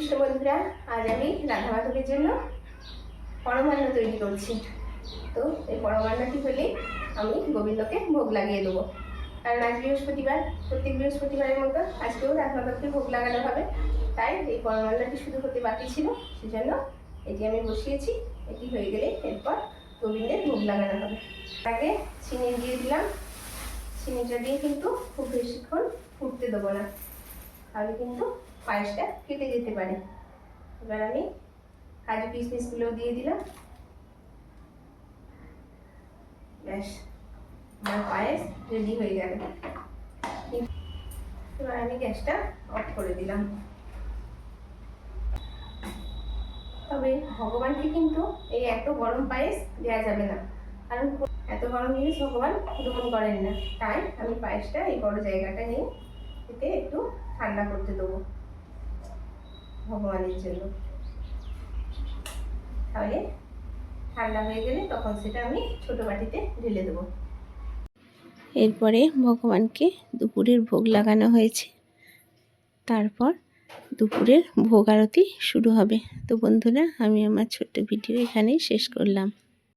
কৃষ্ণ বন্ধুরা, আজ আমি রাধা মাধবের জন্য পরমান্ন তৈরি করছি। তো এই পরমান্নটি হলে আমি গোবিন্দকে ভোগ লাগিয়ে দেবো। কারণ আজ বৃহস্পতিবার, প্রত্যেক বৃহস্পতিবারের মতো আজকেও রাধা মাধবকে ভোগ লাগানো হবে। তাই এই পরমান্নটি শুধু হতে বাকি ছিল, সেজন্য এটি আমি বসিয়েছি। এটি হয়ে গেলে এরপর গোবিন্দের ভোগ লাগানো হবে। আগে চিনি দিয়ে দিলাম। চিনিটা দিয়ে কিন্তু খুব বেশিক্ষণ ফুটতে দেবো না। তাহলে কিন্তু পায়েসটা কেটে যেতে পারে। এবার আমি কাজু কিশমিশগুলো দিয়ে দিলাম। ব্যাস, আমার পায়েস রেডি হয়ে গেল। এবার আমি গ্যাসটা অফ করে দিলাম। তবে ভগবানকে কিন্তু এই এত গরম পায়েস দেওয়া যাবে না। কারণ এত গরম জিনিস ভগবান গ্রহণ করেন না। তাই আমি পায়েসটা এই বড় জায়গাটা নিয়ে এতে একটু ঠান্ডা করতে দেবো ভগবানের জন্য। তাহলে ঠান্ডা হয়ে গেলে তখন সেটা আমি ছোটো বাটিতে ঢেলে দেবো। এরপরে ভগবানকে দুপুরের ভোগ লাগানো হয়েছে। তারপর দুপুরের ভোগ আরতি শুরু হবে। তো বন্ধুরা, আমি আমার ছোট্ট ভিডিও এখানেই শেষ করলাম।